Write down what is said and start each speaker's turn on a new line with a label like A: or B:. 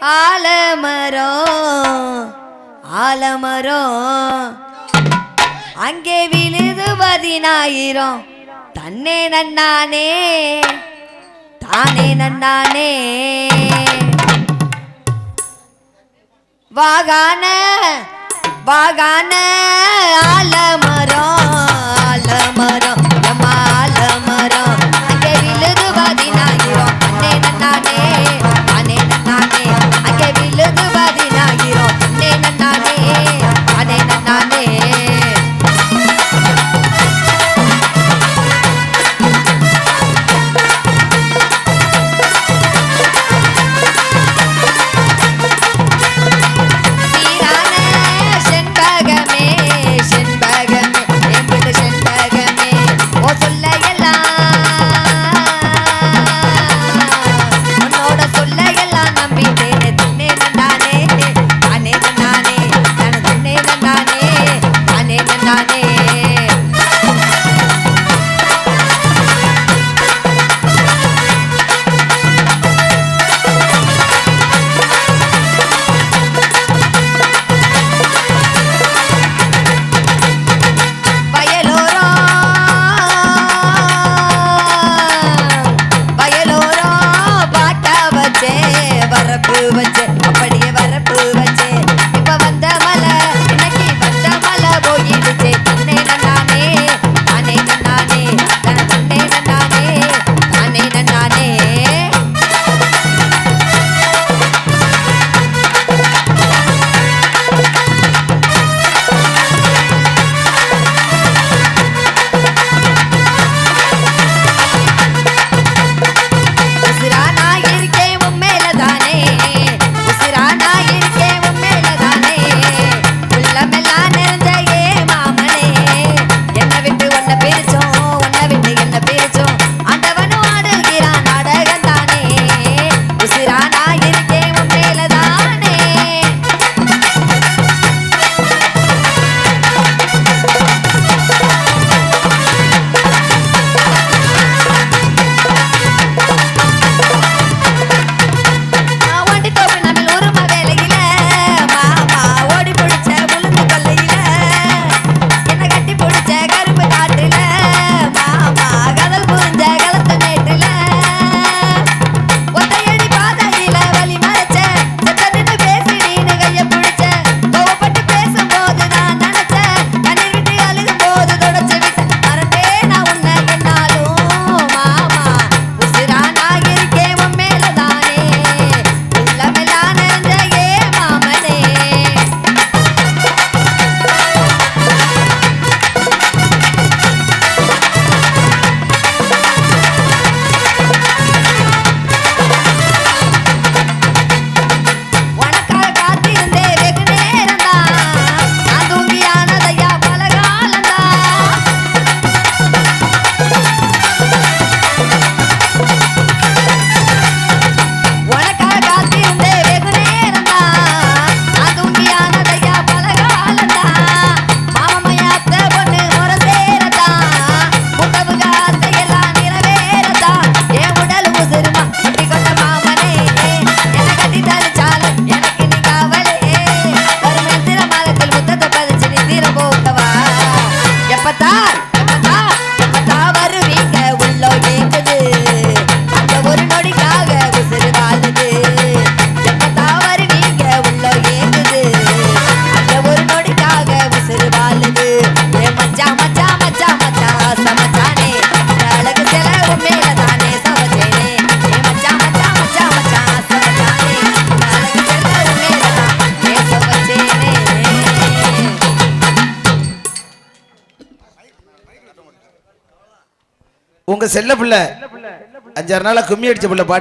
A: ஆலமரம் ஆலமரம். அங்கே விழுது பதினாயிரம். தன்னே நன்னானே தானே நன்னானே. வாகான வாகான ஆலமரம். வச்ச
B: உங்க செல்ல பிள்ளை. அஞ்சாறு நாளா கும்மி அடிச்ச பிள்ளை பாட்டு.